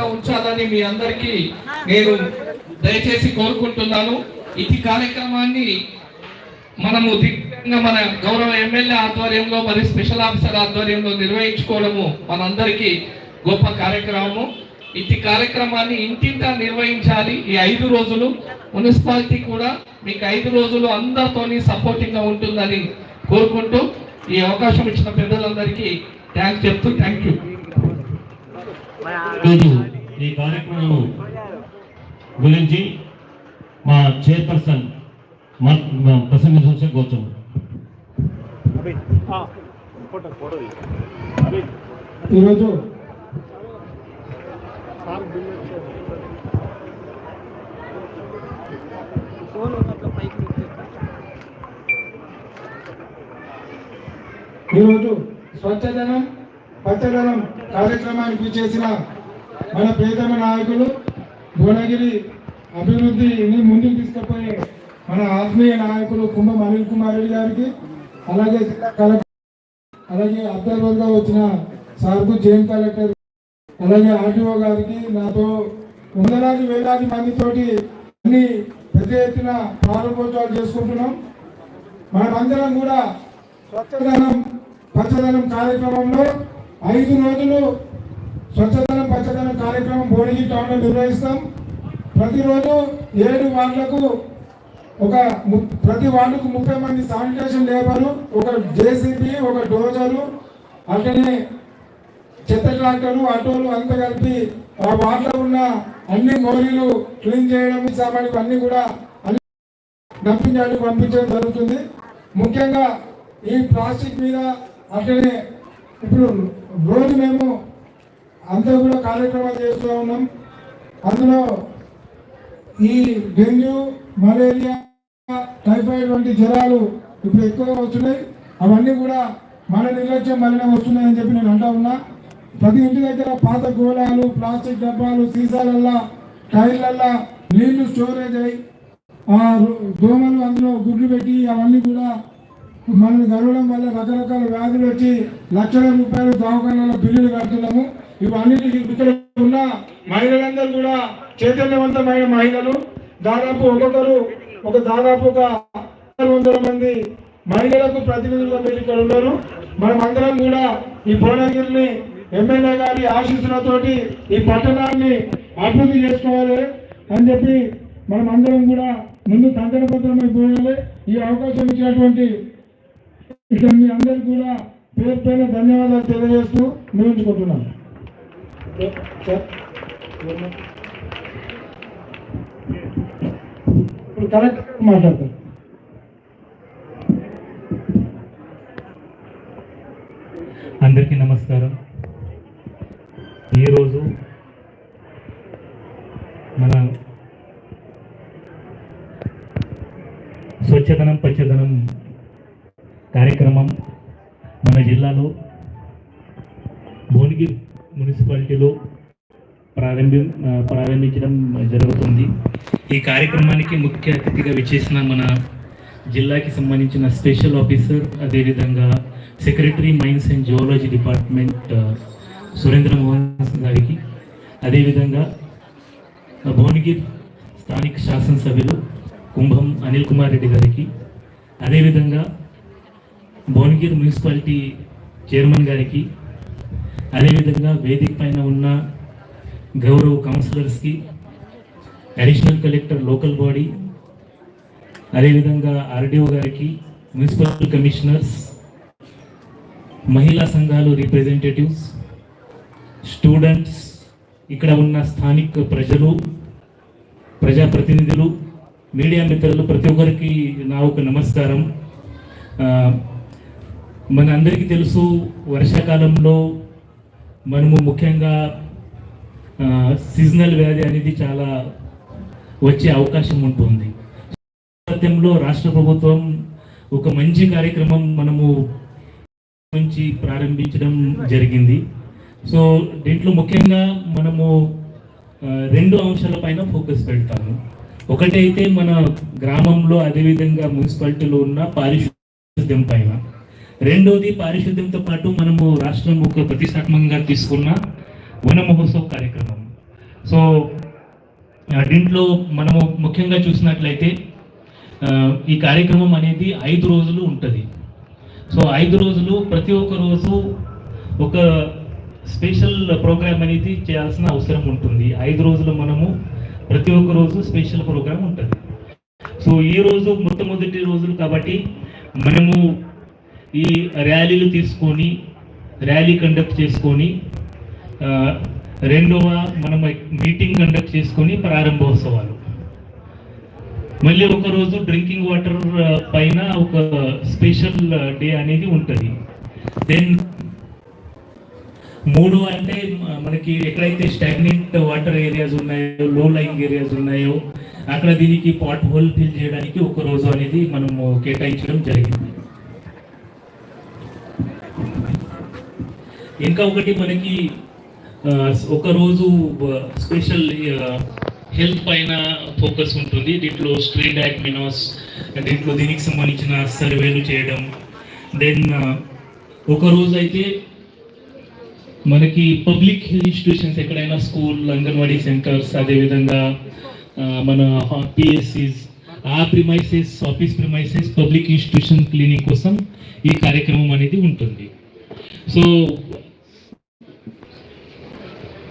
పరిశుభ్రంగా ఉంచాలని మీ అందరికీ నేను దయచేసి కోరుకుంటున్నాను. ఇది కార్యక్రమాన్ని మనము దిగ్గా మన గౌరవ ఎమ్మెల్యే ఆధ్వర్యంలో మరి స్పెషల్ ఆఫీసర్ ఆధ్వర్యంలో నిర్వహించుకోవడము మనందరికీ గొప్ప కార్యక్రమము. ఇట్టి కార్యక్రమాన్ని ఇంటింటా నిర్వహించాలి. ఈ ఐదు రోజులు మున్సిపాలిటీ కూడా మీకు ఐదు రోజులు అందరితోని సపోర్టింగ్గా ఉంటుందని కోరుకుంటూ ఈ అవకాశం ఇచ్చిన పెద్దలందరికీ థ్యాంక్స్ చెప్తూ థ్యాంక్ యూ. ఈరోజు ఈ కార్యక్రమం గురించి మా చైర్పర్సన్ మ- మ- ప్రసంగించవలసిన కూర్చోండి ఈరోజు ఈరోజు స్వచ్ఛదనం పచ్చదనం కార్యక్రమానికి చేసిన మన ప్రియతమ నాయకులు భువనగిరి అభివృద్ధిని ముందుకు తీసుకుపోయే మన ఆత్మీయ నాయకులు కుంభం అనిల్ కుమార్ రెడ్డి గారికి అలాగే జిల్లా కలెక్టర్ అలాగే అబ్జర్వర్గా వచ్చిన సార్కు జైన్ కలెక్టర్ అలాగే ఆర్టీఓ గారికి నాతో వందలాది వేలాది మందితోటి అన్ని పెద్ద ఎత్తున ప్రారంభోత్సవాలు చేసుకుంటున్నాం. మనమందరం కూడా స్వచ్ఛదనం పచ్చదనం కార్యక్రమంలో ఐదు రోజులు స్వచ్ఛదనం పచ్చదనం కార్యక్రమం భోడిగి టౌన్లో నిర్వహిస్తాం. ప్రతిరోజు ఏడు వార్డులకు ఒక ము- ప్రతి వార్డుకు ముప్పై మంది శానిటేషన్ లేబరు ఒక జేసీబీ ఒక డోజరు అట్లనే చెత్త ట్రాక్టర్లు ఆటోలు అంతా కలిపి ఆ వార్డులో ఉన్న అన్ని మౌలీలు క్లీన్ చేయడం సామాన్లు అన్నీ కూడా అన్ని డంపింగ్ పంపించడం జరుగుతుంది. ముఖ్యంగా ఈ ప్లాస్టిక్ మీద అట్లనే ఇప్పుడు రోజు మేము అంతా కూడా కార్యక్రమాలు చేస్తూ ఉన్నాం. అందులో ఈ డెంగ్యూ మలేరియా టైఫాయిడ్ వంటి జ్వరాలు ఇప్పుడు ఎక్కువగా వస్తున్నాయి. అవన్నీ కూడా మన నిర్లక్ష్యం మళ్ళీ వస్తున్నాయని చెప్పి నేను అంటా ఉన్నా. ప్రతి ఇంటి దగ్గర పాత గోళాలు ప్లాస్టిక్ డబ్బాలు సీసాలల్లా టైర్లల్లా నీళ్ళు స్టోరేజ్ అయ్యి ఆ దోమలు అందులో గుడ్లు పెట్టి అవన్నీ కూడా మనల్ని గడవడం వల్ల రకరకాల వ్యాధులు వచ్చి లక్షల రూపాయలు దవాఖానాల బిల్లులు కడుతున్నాము. ఇవన్నీ ఇక్కడ ఉన్న మహిళలందరూ కూడా చైతన్యవంతమైన మహిళలు. దాదాపు ఒక్కొక్కరు ఒక దాదాపు ఒక వందల మంది మహిళలకు ప్రతినిధులుగా మీరు ఇక్కడ ఉన్నారు. మనం అందరం కూడా ఈ భువనగిరిని ఎమ్మెల్యే గారి ఆశీస్సులతోటి ఈ పట్టణాన్ని అభివృద్ధి చేసుకోవాలి అని చెప్పి మనం అందరం కూడా ముందు కంకణపత్రం పోయాలి ఈ అవకాశం ఇచ్చినటువంటి ఇక్కడ మీ అందరికి కూడా పేరు పైన ధన్యవాదాలు తెలియజేస్తూ ముగించుకుంటున్నాను. ఇప్పుడు కరెక్ట్ మాట్లాడతారు. అందరికీ నమస్కారం. ఈరోజు మన స్వచ్ఛదనం పచ్చదనం కార్యక్రమం మన జిల్లాలో భువనగిరి మున్సిపాలిటీలో ప్రారంభం ప్రారంభించడం జరుగుతుంది. ఈ కార్యక్రమానికి ముఖ్య అతిథిగా విచ్చేసిన మన జిల్లాకి సంబంధించిన స్పెషల్ ఆఫీసర్ అదేవిధంగా secretary mines and zoology department Surendra Mohan గారికి అదేవిధంగా భువనగిరి స్థానిక శాసనసభ్యులు కుంభం అనిల్ కుమార్ రెడ్డి గారికి అదేవిధంగా భువనగిరి మున్సిపాలిటీ చైర్మన్ గారికి అదేవిధంగా వేదిక పైన ఉన్న గౌరవ కౌన్సిలర్స్కి అడిషనల్ కలెక్టర్ లోకల్ బాడీ అదేవిధంగా ఆర్డీఓ గారికి మున్సిపల్ కమిషనర్స్ మహిళా సంఘాలు రిప్రజెంటేటివ్స్ స్టూడెంట్స్ ఇక్కడ ఉన్న స్థానిక ప్రజలు ప్రజాప్రతినిధులు మీడియా మిత్రులు ప్రతి ఒక్కరికి నా ఒక నమస్కారం. మన అందరికీ తెలుసు వర్షాకాలంలో మనము ముఖ్యంగా సీజనల్ వ్యాధి అనేది చాలా వచ్చే అవకాశం ఉంటుంది. నేపథ్యంలో రాష్ట్ర ప్రభుత్వం ఒక మంచి కార్యక్రమం మనము నుంచి ప్రారంభించడం జరిగింది. సో దీంట్లో ముఖ్యంగా మనము రెండు అంశాలపైన ఫోకస్ పెడతాము. ఒకటైతే మన గ్రామంలో అదేవిధంగా మున్సిపాలిటీలో ఉన్న పారిశుద్ధ్యం పైన. రెండోది పారిశుద్ధ్యంతో పాటు మనము రాష్ట్రం ఒక ప్రతిష్టాత్మకంగా తీసుకున్న వన మహోత్సవ కార్యక్రమం. సో దీంట్లో మనము ముఖ్యంగా చూసినట్లయితే ఈ కార్యక్రమం అనేది ఐదు రోజులు ఉంటుంది. సో ఐదు రోజులు ప్రతి ఒక్క రోజు ఒక స్పెషల్ ప్రోగ్రామ్ అనేది చేయాల్సిన అవసరం ఉంటుంది. ఐదు రోజులు మనము ప్రతి ఒక్క రోజు స్పెషల్ ప్రోగ్రామ్ ఉంటుంది. సో ఈ రోజు మొట్టమొదటి రోజులు కాబట్టి మనము ఈ ర్యాలీలు తీసుకొని ర్యాలీ కండక్ట్ చేసుకొని రెండవ మనం మీటింగ్ కండక్ట్ చేసుకొని ప్రారంభోత్సవాలు. మళ్ళీ ఒక రోజు డ్రింకింగ్ వాటర్ పైన ఒక స్పెషల్ డే అనేది ఉంటుంది. దెన్ మూడు అంటే మనకి ఎక్కడైతే స్టాగ్నెంట్ వాటర్ ఏరియాస్ ఉన్నాయో లో లైంగ్ ఏరియాస్ ఉన్నాయో అక్కడ దీనికి పాట్ హోల్ ఫిల్ చేయడానికి ఒక రోజు అనేది మనము కేటాయించడం జరిగింది. ఇంకా ఒకటి మనకి ఒకరోజు స్పెషల్ హెల్త్ పైన ఫోకస్ ఉంటుంది. దీంట్లో స్ట్రీట్ యాక్మినోస్ దీంట్లో దీనికి సంబంధించిన సర్వేలు చేయడం. దెన్ ఒక రోజు అయితే మనకి పబ్లిక్ హెల్త్ ఇన్స్టిట్యూషన్స్ ఎక్కడైనా స్కూల్ అంగన్వాడీ సెంటర్స్ అదేవిధంగా మన పిఎస్సిస్ ఆ premises office premises public institution cleaning కోసం ఈ కార్యక్రమం అనేది ఉంటుంది. సో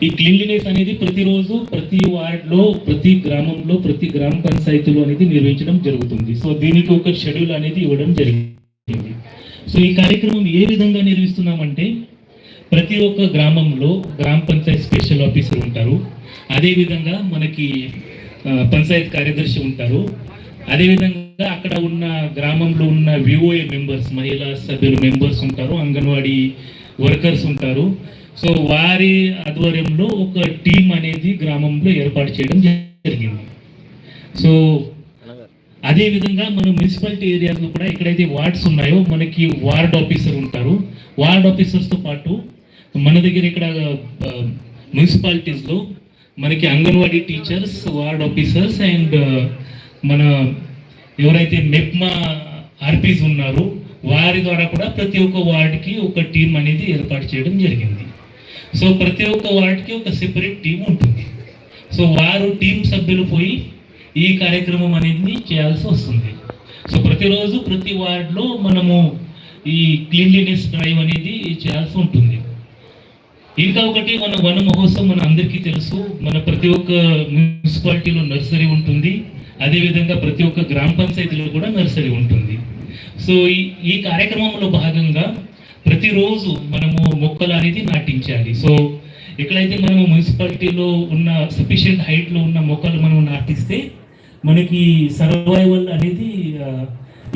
ఈ క్లీన్లీనెస్ అనేది ప్రతిరోజు ప్రతి వార్డ్లో ప్రతి గ్రామంలో ప్రతి గ్రామ పంచాయతీలో అనేది నిర్వహించడం జరుగుతుంది. సో దీనికి ఒక షెడ్యూల్ అనేది ఇవ్వడం జరిగింది. సో ఈ కార్యక్రమం ఏ విధంగా నిర్వహిస్తున్నామంటే ప్రతి ఒక్క గ్రామంలో గ్రామ పంచాయత్ స్పెషల్ ఆఫీసర్ ఉంటారు. అదేవిధంగా మనకి పంచాయత్ కార్యదర్శి ఉంటారు. అదేవిధంగా అక్కడ ఉన్న గ్రామంలో ఉన్న విఓఏ మెంబర్స్ మహిళా సభ్యులు మెంబర్స్ ఉంటారు. అంగన్వాడీ వర్కర్స్ ఉంటారు. సో వారి ఆధ్వర్యంలో ఒక టీం అనేది గ్రామంలో ఏర్పాటు చేయడం జరిగింది. సో అదేవిధంగా మన మనం మున్సిపాలిటీ ఏరియాలో కూడా ఎక్కడైతే వార్డ్స్ ఉన్నాయో మనకి వార్డ్ ఆఫీసర్ ఉంటారు. వార్డ్ ఆఫీసర్స్తో పాటు మన దగ్గర ఇక్కడ మున్సిపాలిటీస్లో మనకి anganwadi teachers ward officers and మన ఎవరైతే మెప్మా ఆర్పీస్ ఉన్నారో వారి ద్వారా కూడా ప్రతి ఒక్క వార్డ్కి ఒక టీం అనేది ఏర్పాటు చేయడం జరిగింది. సో ప్రతి ఒక్క వార్డ్కి ఒక సెపరేట్ టీం ఉంటుంది. సో వారు టీం సభ్యులు పోయి ఈ కార్యక్రమం అనేది చేయాల్సి వస్తుంది. సో ప్రతిరోజు ప్రతి వార్డులో మనము ఈ క్లీన్లీనెస్ డ్రైవ్ అనేది చేయాల్సి ఉంటుంది. ఇంకా ఒకటి మన వన మహోత్సవం మన అందరికీ తెలుసు. మన ప్రతి ఒక్క మున్సిపాలిటీలో నర్సరీ ఉంటుంది. అదేవిధంగా ప్రతి ఒక్క గ్రామ పంచాయతీలో కూడా నర్సరీ ఉంటుంది. సో ఈ ఈ కార్యక్రమంలో భాగంగా ప్రతిరోజు మనము మొక్కలు అనేది నాటించాలి. సో ఎక్కడైతే మనము మున్సిపాలిటీలో ఉన్న సఫిషియంట్ హైట్లో ఉన్న మొక్కలు మనం నాటిస్తే మనకి సర్వైవల్ అనేది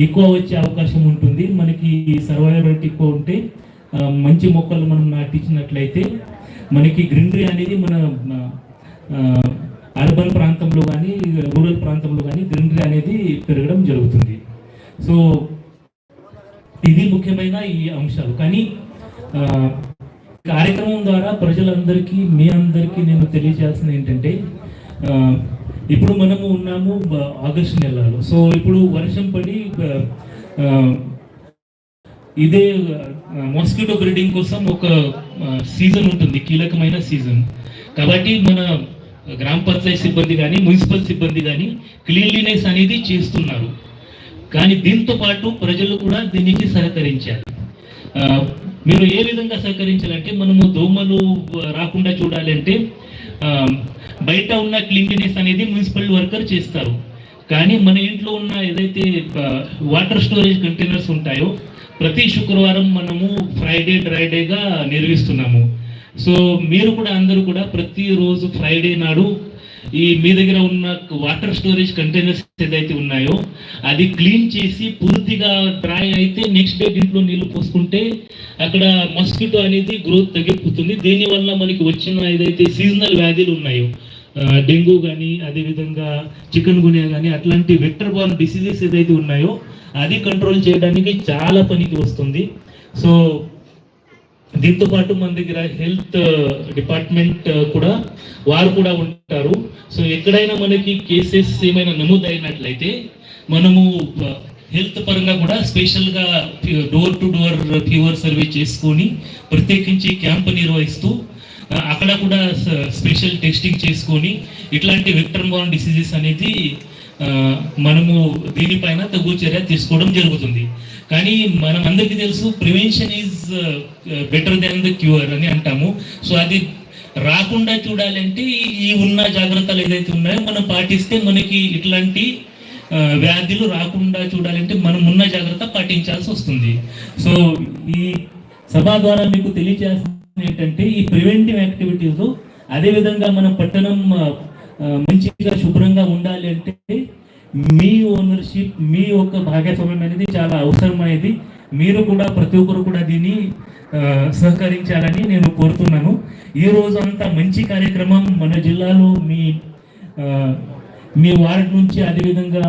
ఎక్కువ వచ్చే అవకాశం ఉంటుంది. మనకి సర్వైవల్ ఎక్కువ ఉంటే మంచి మొక్కలు మనం నాటించినట్లయితే మనకి గ్రీనరీ అనేది మన అర్బన్ ప్రాంతంలో కానీ రూరల్ ప్రాంతంలో కానీ గ్రీనరీ అనేది పెరగడం జరుగుతుంది. సో ఇది ముఖ్యమైన ఈ అంశాలు. కానీ కార్యక్రమం ద్వారా ప్రజలందరికీ మీ అందరికీ నేను తెలియజేయాల్సింది ఏంటంటే ఇప్పుడు మనము ఉన్నాము ఆగస్టు నెలలో. సో ఇప్పుడు వర్షం పడి ఇదే మాస్కిటో బ్రీడింగ్ కోసం ఒక సీజన్ ఉంటుంది కీలకమైన సీజన్. కాబట్టి మన గ్రామ పంచాయతీ సిబ్బంది కానీ మున్సిపల్ సిబ్బంది కానీ క్లీన్లీనెస్ అనేది చేస్తున్నారు. కానీ దీంతో పాటు ప్రజలు కూడా దీనికి సహకరించాలి మీరు ఏ విధంగా సహకరించాలంటే మనము దోమలు రాకుండా చూడాలంటే బయట ఉన్న క్లీన్లీనెస్ అనేది మున్సిపల్ వర్కర్ చేస్తారు. కానీ మన ఇంట్లో ఉన్న ఏదైతే వాటర్ స్టోరేజ్ కంటైనర్స్ ఉంటాయో ప్రతి శుక్రవారం మనము ఫ్రైడే డ్రైడేగా నిర్వహిస్తున్నాము. సో మీరు కూడా అందరూ కూడా ప్రతిరోజు ఫ్రైడే నాడు ఈ మీ దగ్గర ఉన్న వాటర్ స్టోరేజ్ కంటైనర్స్ ఏదైతే ఉన్నాయో అది క్లీన్ చేసి పూర్తిగా డ్రై అయితే నెక్స్ట్ డే దీంట్లో నీళ్ళు పోసుకుంటే అక్కడ మస్కిటో అనేది గ్రోత్ తగ్గిపోతుంది. దీనివల్ల మనకి వచ్చిన ఏదైతే సీజనల్ వ్యాధులు ఉన్నాయో డెంగ్యూ కానీ అదేవిధంగా చికెన్ గునియా కానీ అట్లాంటి వెక్టర్ బార్న్ డిసీజెస్ ఏదైతే ఉన్నాయో అది కంట్రోల్ చేయడానికి చాలా పనికి వస్తుంది. సో దీంతో పాటు మన దగ్గర హెల్త్ డిపార్ట్మెంట్ కూడా వారు కూడా ఉంటారు. సో ఎక్కడైనా మనకి కేసెస్ ఏమైనా నమోదైనట్లయితే మనము హెల్త్ పరంగా కూడా స్పెషల్గా door to door fever survey చేసుకొని ప్రత్యేకించి క్యాంప్ నిర్వహిస్తూ అక్కడ కూడా స్పెషల్ టెస్టింగ్ చేసుకొని ఇట్లాంటి వెక్టర్ బాన్ డిసీజెస్ అనేది మనము దీనిపైన తగు చర్య తీసుకోవడం జరుగుతుంది. కానీ మనం అందరికీ తెలుసు prevention is better than the cure అని అంటాము. సో అది రాకుండా చూడాలంటే ఈ- ఉన్న జాగ్రత్తలు ఏదైతే ఉన్నాయో మనం పాటిస్తే మనకి ఇట్లాంటి వ్యాధులు రాకుండా చూడాలంటే మనం ఉన్న జాగ్రత్త పాటించాల్సి వస్తుంది. సో ఈ సభ ద్వారా మీకు తెలియజేస్తుంది ఏంటంటే ఈ ప్రివెంటివ్ యాక్టివిటీస్ అదేవిధంగా మన పట్టణం మంచిగా శుభ్రంగా ఉండాలి అంటే మీ ఓనర్షిప్ మీ యొక్క భాగస్వామ్యం అనేది చాలా అవసరమైనది. మీరు కూడా ప్రతి ఒక్కరు కూడా దీన్ని ఆ, సహకరించాలని నేను కోరుతున్నాను. ఈ రోజు అంతా మంచి కార్యక్రమం మన జిల్లాలో మీ మీ వార్డ్ నుంచి అదేవిధంగా